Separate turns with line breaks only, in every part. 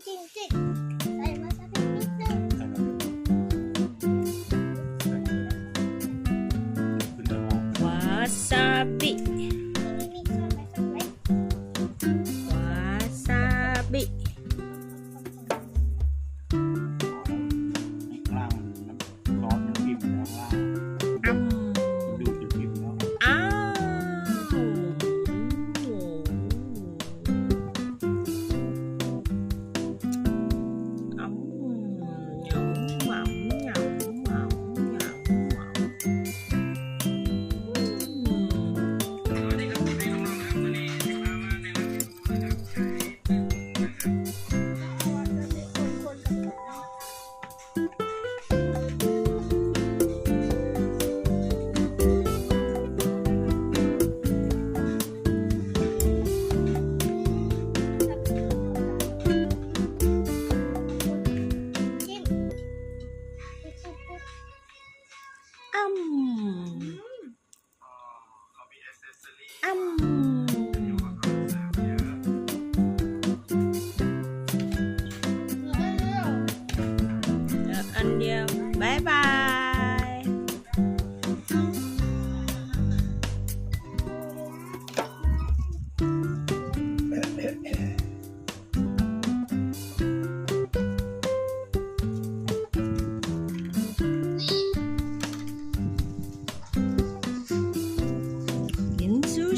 จำ
จิ้ม
อ้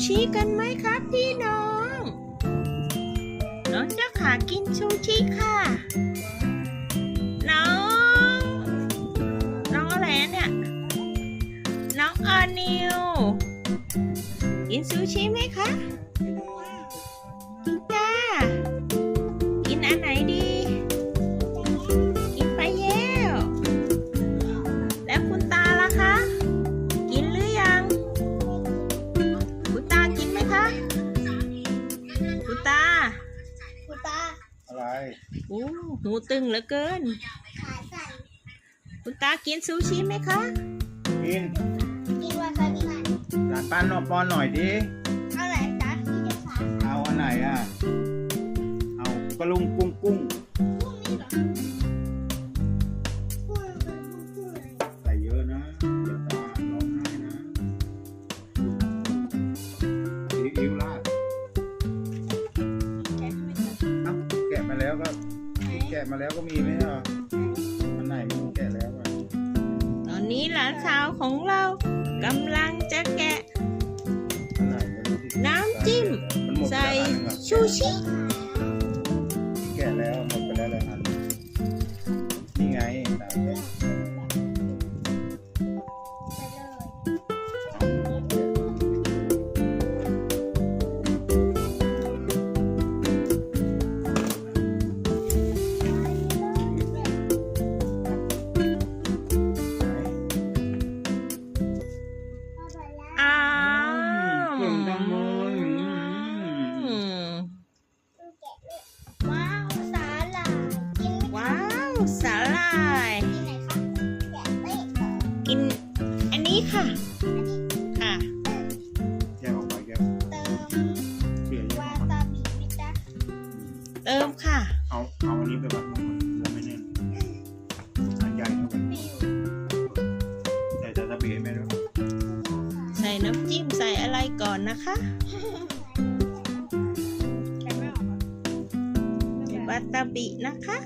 ชิกันไหมครับพี่น้อง น้องเจ้าขากินซูชิค่ะ น้อง น้องอะไรเนี่ย น้องออนิว กินซูชิไหมคะ อะไรโอ้หูตึงเหลือเกิน
ขาสั่น
คุณตากินซูชิไหมคะ
กิน
กินวาซาบิ
หลานป้านนอปอนหน่อยดิ
เอาไหนจ๊ะที่จะขา
เอาอันไหนอะ เอากระลุงกุ้งกุ้งะ
มา
แล้วก็มีไหมอะอันไหนไมันแกะแล้วอะ
ตอนนี้หลานสาวของเรากำลังจะแกะ
อันไหนไม่รู้ที่
น้ำจิ้ม
มันหมดไป
ใส่
แล้วอันหนึ่งอะ
ชูชิ
สาหร่ายที่ไหนคะแกะไม่เปิด
กินอันนี้ค่ะ ค่ะ
แกะออกไปแกะ
เติม
เปลี่ยน
วาซาบิไหมจ๊ะ
เติมค่ะ
เอาเอาอันนี้ไปแบบมันมันไม่แน่นอันใหญ่เท่ากัน
ไม่อยู่
ใส่ซาซาบิให้แม่ด้วย
ใส่น้ำจิ้มใส่อะไรก่อนนะคะ
แกะไม่ออกอะ
ใส่วาตาบินะคะ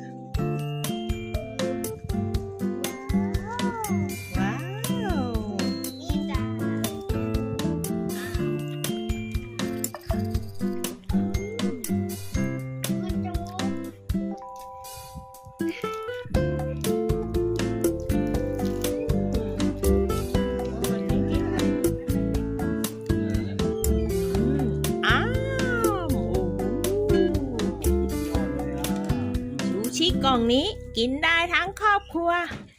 องนี้กินได้ทั้งครอบครัว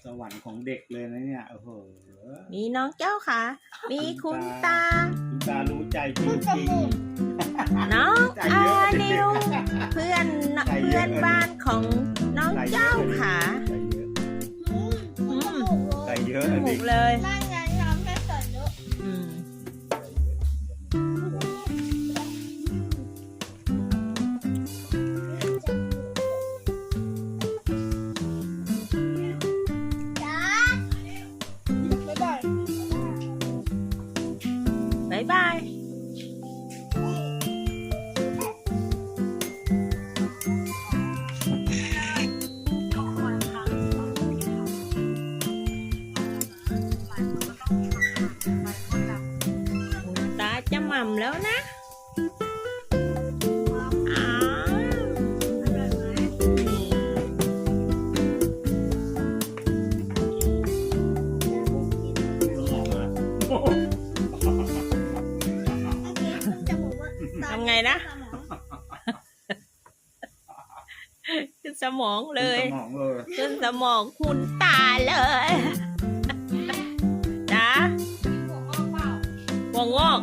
สวรรค์ของเด็กเลยนะเนี่ยโอ้โห
มีน้องเจ้าค่ะ มีคุณตา
คุณตารู้ใจจริง
น้อง
ใจ
อา
เยอะ
นิวเพื่อน
ใจเยอะ
เพื่อนบ้านของน้อง
ๆ
เจ้าค่ะ
ใส่เยอะ
อืมคุณจมูก
ใส่
เลย
bye.
Chấm mầm lớn á.
นะ
ขึ้นสมองเลย
สมองเลย
ขึ้นสมองคุณตาเลยนะหัวงอก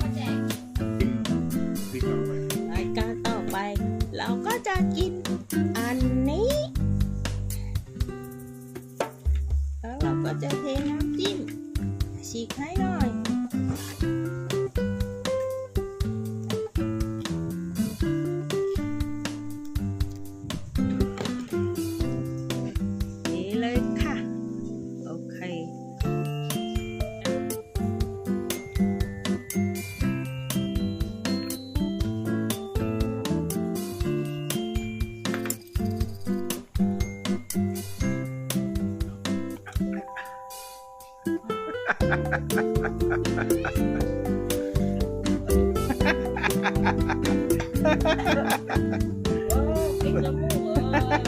พริกลงไป
รายการต่อไป เราก็จะกินอันนี้ แล้วเราก็จะเทน้ำจิ้มฉีกให้หน่อ โอ้ปิดจมูกเลย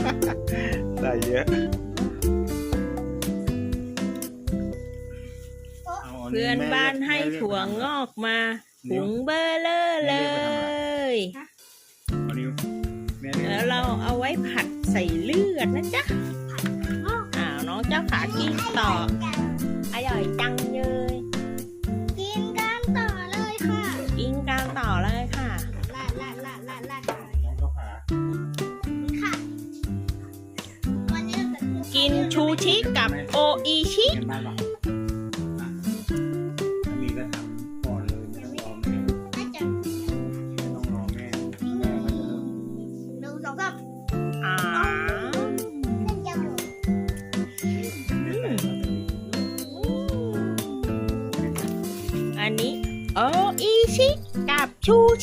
ใส่เยอะา
เพื่อนบ้านให้ถั่วงอกมาถุงเบอร์เลอร์เลย
เอานิ้วแม่เรียก
แล้วเราเอาไว้ผัดใส่เลือดนะจ๊ะอ้าวน้องเจ้าขากินต่ออ ร่อยจังเลย
กินกันต่อเลยค่ะ
กินกันต่อเลยค่ะ
ลาดลาดลาดลาดลาด
น้องเจ้าขา
ค่ะวันนี้เราจะ
กินชูชิกับโออิชิ
เห็นบ้านปะ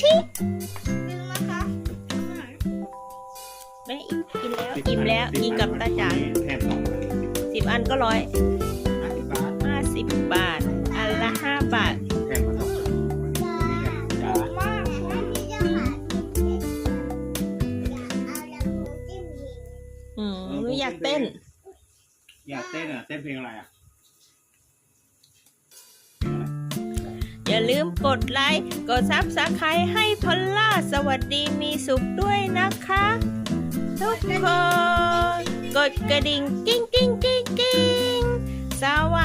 ชูชิ
ดึงนะคะ
แม่กินแล้วอิ่มแล้วกินกับตาจ๋า
แทบสองเลย
สิบอันก็ร้อย
ห้าสิบบาท
ห้าสิบบาท อันละห้าบาท
แทบมาสองอันนี่กันจ้ามา
กนะพี่เจ้าค่ะอยากเอาแล้วหมูจิ้มหิน
อืมหนูอยากเต้น
อยากเต้นอะ เต้นเพลงอะไรอะ
อย่าลืมกดไลค์ กดซับสไครต์ให้พอลล่าสวัสดีมีสุขด้วยนะคะ ทุกคน กดกระดิ่งกิ้งกิ้งกิ้งกิ้งสวัสดี